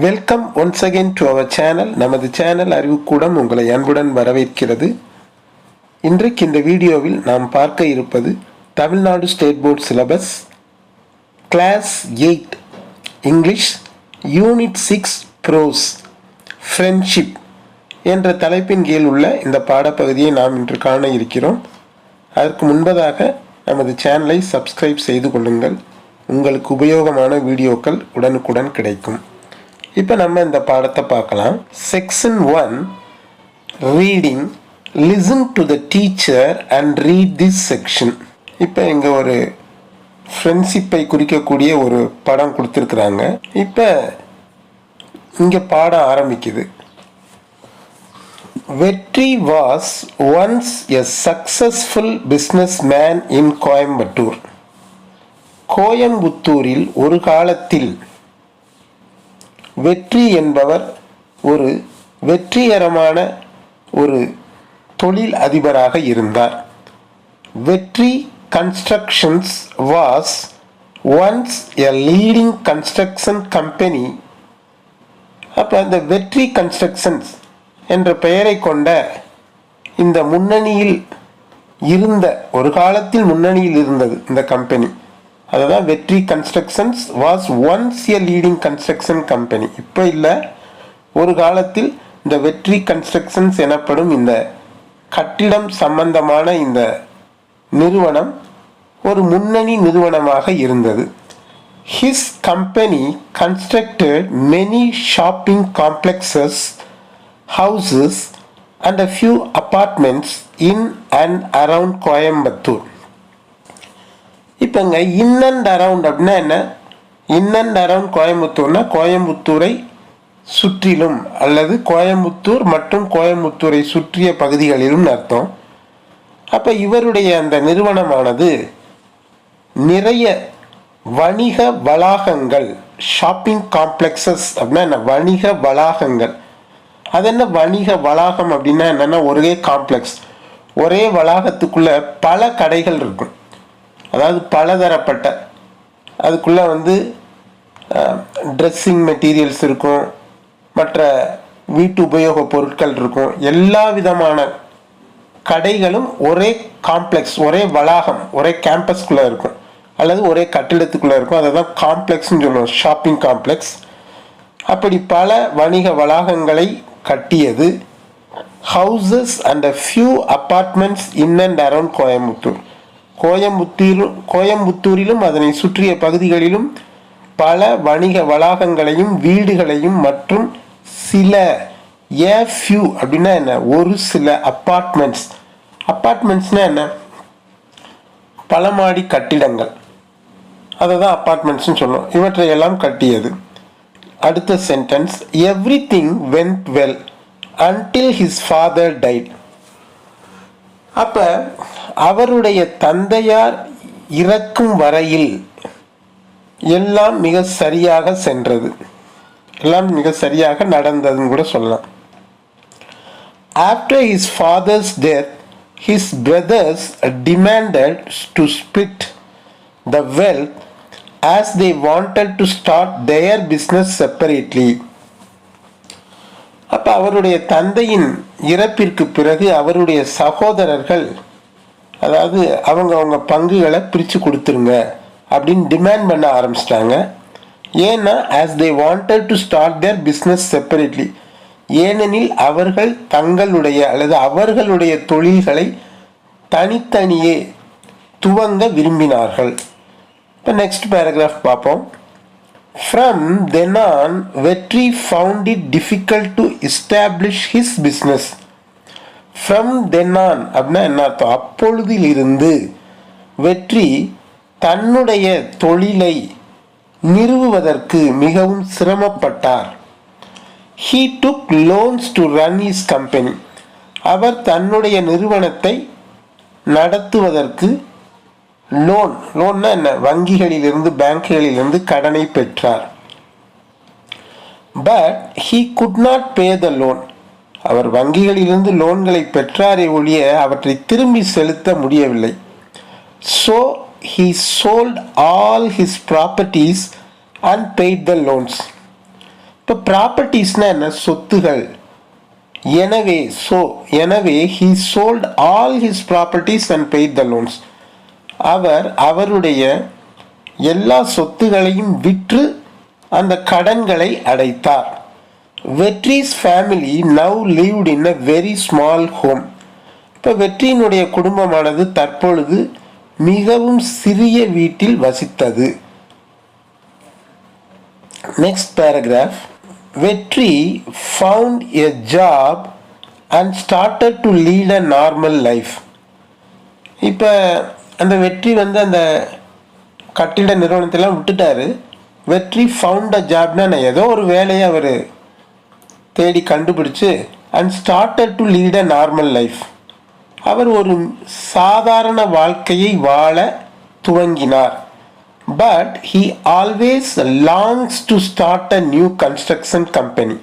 Welcome once again to our channel நமது channel Arivukoodam உங்களை அன்புடன் வரவேற்கிறது. இன்றைக்கு இந்த வீடியோவில் நாம் பார்க்க இருப்பது Tamil Nadu state board syllabus class eight English unit six prose friendship என்ற தலைப்பின் கீழ் உள்ள இந்த பாடப்பகுதியை நாம் இன்று காண இருக்கிறோம். அதற்கு முன்பதாக நமது சேனலை சப்ஸ்கிரைப் செய்து கொள்ளுங்கள். உங்களுக்கு உபயோகமான வீடியோக்கள் உடனுக்குடன் கிடைக்கும். இப்போ நம்ம இந்த பாடத்தை பார்க்கலாம். Section one reading listen to the teacher and read this section இப்போ இங்கே ஒரு ஃப்ரெண்ட்ஷிப்பை குறிக்கக்கூடிய ஒரு படம் கொடுத்துருக்குறாங்க. இப்போ இங்கே பாடம் ஆரம்பிக்குது. Vetri was once a successful businessman in Coimbatore கோயம்புத்தூரில் ஒரு காலத்தில் வெற்றி என்பவர் ஒரு வெற்றிகரமான ஒரு தொழில் அதிபராக இருந்தார். Vetri constructions was once a leading construction company அப்போ அந்த வெற்றி கன்ஸ்ட்ரக்ஷன்ஸ் என்ற பெயரை கொண்ட இந்த முன்னணியில் இருந்த ஒரு காலத்தில் முன்னணியில் இருந்தது இந்த கம்பெனி அதுதான் Vetri constructions was once a leading construction company இப்போ இல்லை ஒரு காலத்தில் இந்த வெற்றி கன்ஸ்ட்ரக்ஷன்ஸ் எனப்படும் இந்த கட்டிடம் சம்பந்தமான இந்த நிறுவனம் ஒரு முன்னணி நிறுவனமாக இருந்தது. His company constructed many shopping complexes houses and a few apartments in and around Coimbatore இப்போங்க in and around அப்படின்னா என்ன? இன் அண்ட் அரவுண்ட் கோயம்புத்தூர்னா கோயம்புத்தூரை சுற்றிலும் அல்லது கோயம்புத்தூர் மற்றும் கோயம்புத்தூரை சுற்றிய பகுதிகளிலும் அர்த்தம். அப்போ இவருடைய அந்த நிறுவனமானது நிறைய வணிக வளாகங்கள் ஷாப்பிங் காம்ப்ளெக்ஸஸ் அப்படின்னா என்ன? வணிக வளாகங்கள். அது என்ன வணிக வளாகம் அப்படின்னா என்னென்னா ஒரே காம்ப்ளெக்ஸ் ஒரே வளாகத்துக்குள்ளே பல கடைகள் இருக்கும். அதாவது பலதரப்பட்ட அதுக்குள்ளே வந்து ட்ரெஸ்ஸிங் மெட்டீரியல்ஸ் இருக்கும் மற்ற வீட்டு உபயோக பொருட்கள் இருக்கும் எல்லா விதமான கடைகளும் ஒரே காம்ப்ளெக்ஸ் ஒரே வளாகம் ஒரே கேம்பஸ்குள்ளே இருக்கும் அல்லது ஒரே கட்டிடத்துக்குள்ளே இருக்கும் அதை தான் காம்ப்ளெக்ஸ்னு சொல்லுவோம் ஷாப்பிங் காம்ப்ளெக்ஸ் அப்படி பல வணிக வளாகங்களை கட்டியது houses and a few apartments in and around Coimbatore. Coimbatore கோயம்புத்தூரிலும் அதனை சுற்றிய பகுதிகளிலும் பல வணிக வளாகங்களையும் வீடுகளையும் மற்றும் சில ஏ ஃபியூ அப்படின்னா என்ன? ஒரு சில அப்பார்ட்மெண்ட்ஸ். அப்பார்ட்மெண்ட்ஸ்னால் என்ன? பலமாடி கட்டிடங்கள். அதை தான் அப்பார்ட்மெண்ட்ஸ்னு சொல்லுவோம். இவற்றை எல்லாம் கட்டியது. அடுத்த sentence everything went well until his father died அப்போ அவருடைய தந்தையார் இறக்கும் வரையில் எல்லாம் மிக சரியாக சென்றது. எல்லாம் மிக சரியாக நடந்ததுன்னு கூட சொல்லலாம். After his father's death his brothers demanded to split the wealth as they wanted to start their business separately அப்போ அவருடைய தந்தையின் இறப்பிற்கு பிறகு அவருடைய சகோதரர்கள் அதாவது அவங்க அவங்க பங்குகளை பிரித்து கொடுத்துருங்க அப்படின்னு டிமாண்ட் பண்ண ஆரம்பிச்சிட்டாங்க. ஏன்னா as they wanted to start their business separately ஏனெனில் அவர்கள் தங்களுடைய அல்லது அவர்களுடைய தொழில்களை தனித்தனியே துவங்க விரும்பினார்கள். இப்போ நெக்ஸ்ட் பேராகிராஃப் பார்ப்போம். From then Vetri found it difficult to establish his business from then on அப்படின்னா என்ன அர்த்தம் அப்பொழுதிலிருந்து வெற்றி தன்னுடைய தொழிலை நிறுவுவதற்கு மிகவும் சிரமப்பட்டார். He took loans to run his company அவர் தன்னுடைய நிறுவனத்தை நடத்துவதற்கு லோன் லோன்னா என்ன? வங்கிகளிலிருந்து பேங்குகளிலிருந்து கடனை பெற்றார். But he could not pay the loan அவர் வங்கிகளிலிருந்து லோன்களை பெற்றாரே ஒழிய அவற்றை திரும்பி செலுத்த முடியவில்லை. So he sold all his properties and paid the loans இப்போ ப்ராப்பர்ட்டிஸ்னா என்ன? சொத்துகள். எனவே ஸோ எனவே he sold all his properties and paid the loans அவர் அவருடைய எல்லா சொத்துகளையும் விற்று அந்த கடன்களை அடைத்தார். Vetri's family now lived in a very small home இப்போ வெற்றியினுடைய குடும்பமானது தற்பொழுது மிகவும் சிறிய வீட்டில் வசித்தது. Next paragraph Vetri found a job and started to lead a normal life இப்போ அந்த வெற்றி வந்து அந்த கட்டிட நிறுவனத்தெல்லாம் விட்டுட்டாரு. வெற்றி ஃபவுண்ட் அ ஜாப்னா நான் ஏதோ ஒரு வேலையை அவர் தேடி கண்டுபிடிச்சு and started to lead a normal life அவர் ஒரு சாதாரண வாழ்க்கையை வாழ துவங்கினார். But he always longs to start a new construction company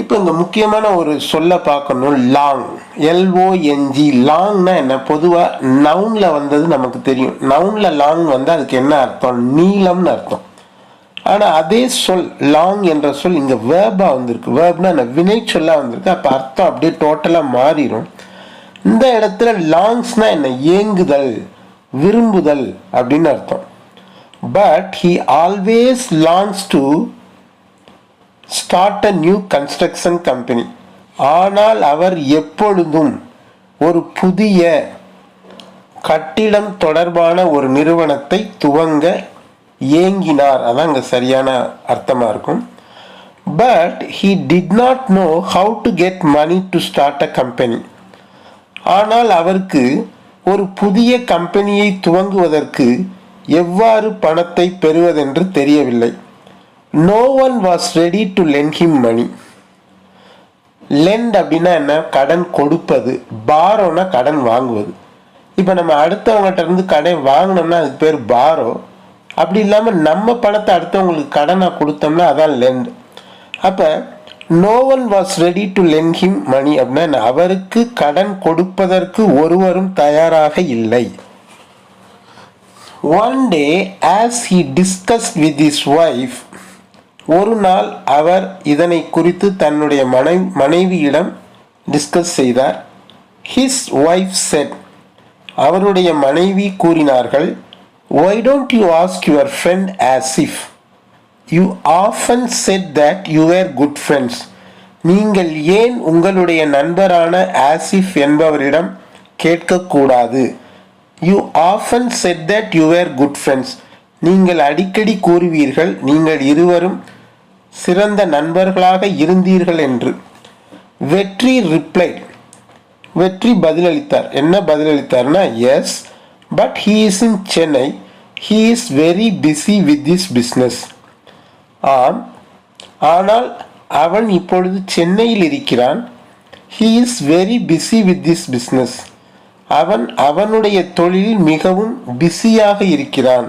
இப்போ இந்த முக்கியமான ஒரு சொல்ல பார்க்கணும் லாங் எல்ஓஎன்ஜி லாங்னா என்ன? பொதுவாக நவுனில் வந்தது நமக்கு தெரியும். நவுனில் லாங் வந்து அதுக்கு என்ன அர்த்தம்? நீளம்னு அர்த்தம். ஆனால் அதே சொல் லாங் என்ற சொல் இங்கே வேர்பாக வந்திருக்கு. வேர்ப்னா என்ன? வினை சொல்லாக வந்திருக்கு. அப்போ அர்த்தம் அப்படியே டோட்டலாக மாறிடும் இந்த இடத்துல லாங்ஸ்னா என்ன? ஏங்குதல் விரும்புதல் அப்படின்னு அர்த்தம். But he always longs to start a new construction company ஆனால் அவர் எப்பொழுதும் ஒரு புதிய கட்டிடம் தொடர்பான ஒரு நிறுவனத்தை துவங்க ஏங்கினார். அதான் அங்கே சரியான அர்த்தமாக இருக்கும். But he did not know how to get money to start a company ஆனால் அவருக்கு ஒரு புதிய கம்பெனியை துவங்குவதற்கு எவ்வாறு பணத்தை பெறுவதென்று தெரியவில்லை. No one was ready to lend him money lend அப்படின்னா என்ன? கடன் கொடுப்பது. பாரோனா கடன் வாங்குவது. இப்போ நம்ம அடுத்தவங்ககிட்ட இருந்து கடன் வாங்கினோம்னா அதுக்கு பேர் பாரோ அப்படி இல்லாமல் நம்ம பணத்தை அடுத்தவங்களுக்கு கடனாக கொடுத்தோம்னா அதான் லெண்ட் அப்போ no one was ready to lend him money அப்படின்னா அவருக்கு கடன் கொடுப்பதற்கு ஒருவரும் தயாராக இல்லை. One day as he discussed with his wife ஒரு நாள் அவர் இதனை குறித்து தன்னுடைய மனை மனைவியிடம் டிஸ்கஸ் செய்தார். ஹிஸ் ஒய்ஃப் செட் அவருடைய மனைவி கூறினார்கள் why don't you ask your friend Asif you often said that you were good friends நீங்கள் ஏன் உங்களுடைய நண்பரான ஆசிஃப் என்பவரிடம் கேட்கக்கூடாது you often said that you were good friends நீங்கள் அடிக்கடி கூறுவீர்கள் நீங்கள் இருவரும் சிறந்த நண்பர்களாக இருந்தீர்கள் என்று. வெற்றி ரிப்ளை வெற்றி பதிலளித்தார். என்ன பதிலளித்தார்னா yes but he is in Chennai he is very busy with this business ஆம். ஆனால் அவன் இப்பொழுது சென்னையில் இருக்கிறான். He is very busy with this business அவன் அவனுடைய தொழிலில் மிகவும் பிஸியாக இருக்கிறான்.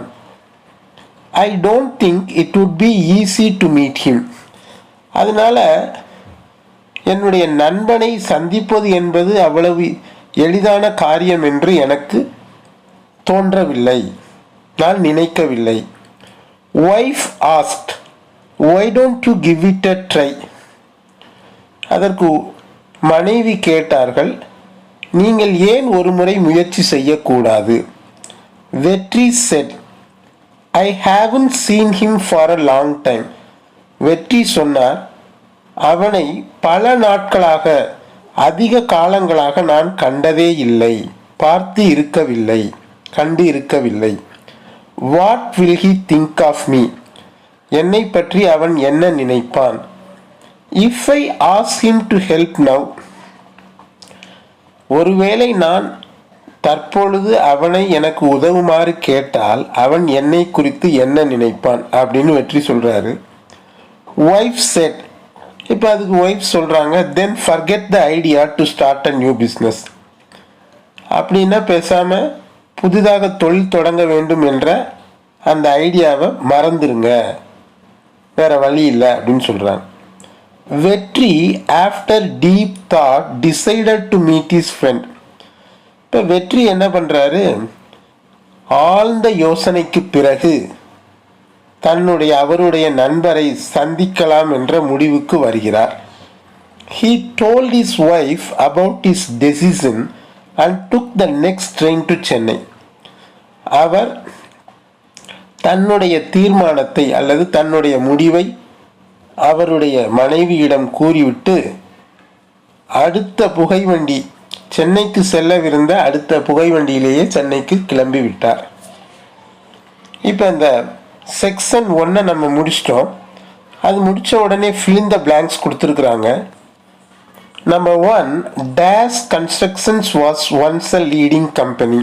I don't think it would be easy to meet him அதனால் என்னுடைய நண்பனை சந்திப்பது என்பது அவ்வளவு எளிதான காரியம் என்று எனக்கு தோன்றவில்லை. நான் நினைக்கவில்லை. Wife asked why don't you give it a try அதற்கு மனைவி கேட்டார்கள் நீங்கள் ஏன் ஒரு முறை முயற்சி செய்யக்கூடாது? Vetri said I haven't seen him for a long time Vetri சொன்னார். அவனை பல நாட்களாக அதிக காலங்களாக நான் கண்டதே இல்லை. பார்த்து இருக்கவில்லை. கண்டு இருக்கவில்லை. What will he think of me என்னை பற்றி அவன் என்ன நினைப்பான்? If I ask him to help now ஒருவேளை நான் தற்பொழுது அவனை எனக்கு உதவுமாறு கேட்டால் அவன் என்னை குறித்து என்ன நினைப்பான் அப்படின்னு வெற்றி சொல்கிறாரு ஒய்ஃப் செட் இப்போ அதுக்கு ஒய்ஃப் சொல்கிறாங்க then forget the idea to start a new business அப்படின்னா பேசாமல் புதிதாக தொழில் தொடங்க வேண்டும் என்ற அந்த ஐடியாவை மறந்துடுங்க வேறு வழி இல்லை அப்படின்னு சொல்கிறாங்க Vetri after deep thought decided to meet his friend இப்போ வெற்றி என்ன பண்ணுறாரு ஆழ்ந்த யோசனைக்கு பிறகு தன்னுடைய அவருடைய நண்பரை சந்திக்கலாம் என்ற முடிவுக்கு வருகிறார். He told his wife about his decision and took the next train to Chennai அவர் தன்னுடைய தீர்மானத்தை அல்லது தன்னுடைய முடிவை அவருடைய மனைவியிடம் கூறிவிட்டு அடுத்த புகைவண்டி சென்னைக்கு செல்லவிருந்த அடுத்த புகைவண்டியிலேயே சென்னைக்கு கிளம்பி விட்டார். இப்போ இந்த செக்ஷன் ஒன்றை நம்ம முடிச்சிட்டோம். அது முடித்த உடனே fill த பிளாங்க்ஸ் கொடுத்துருக்குறாங்க. Number one dash constructions was once a leading company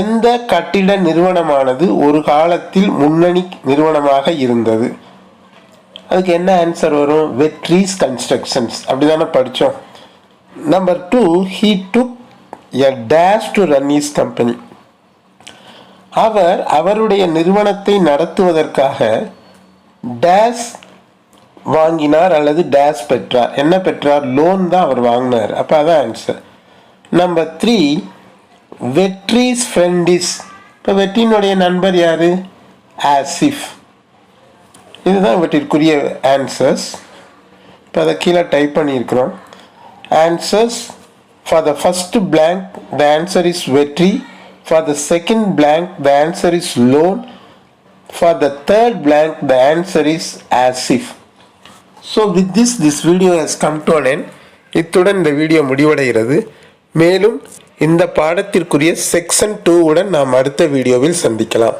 எந்த கட்டிட நிறுவனமானது ஒரு காலத்தில் முன்னணி நிறுவனமாக இருந்தது? அதுக்கு என்ன ஆன்சர் வரும்? வெட்ரீஸ் கன்ஸ்ட்ரக்ஷன்ஸ் அப்படி தானே படித்தோம் number two he took a dash to run his company அவர் அவருடைய நிறுவனத்தை நடத்துவதற்காக டேஷ் வாங்கினார் அல்லது டேஷ் பெற்றார். என்ன பெற்றார்? லோன் தான் அவர் வாங்கினார். அப்போ அதான் answer number three Vetri's friend is இப்போ வெற்றியினுடைய நண்பர் யார்? ஆசிஃப் இதுதான் இவற்றிற்குரிய ஆன்சர்ஸ் இப்போ அதை கீழே டைப் பண்ணியிருக்கிறோம். Answers for the first blank the answer is Vetri for the second blank the answer is loan for the third blank the answer is Asif so with this this video has come to an இத்துடன் இந்த video முடிவடைகிறது. மேலும் இந்த பாடத்திற்குரிய section two உடன் நாம் அடுத்த வீடியோவில் சந்திக்கலாம்.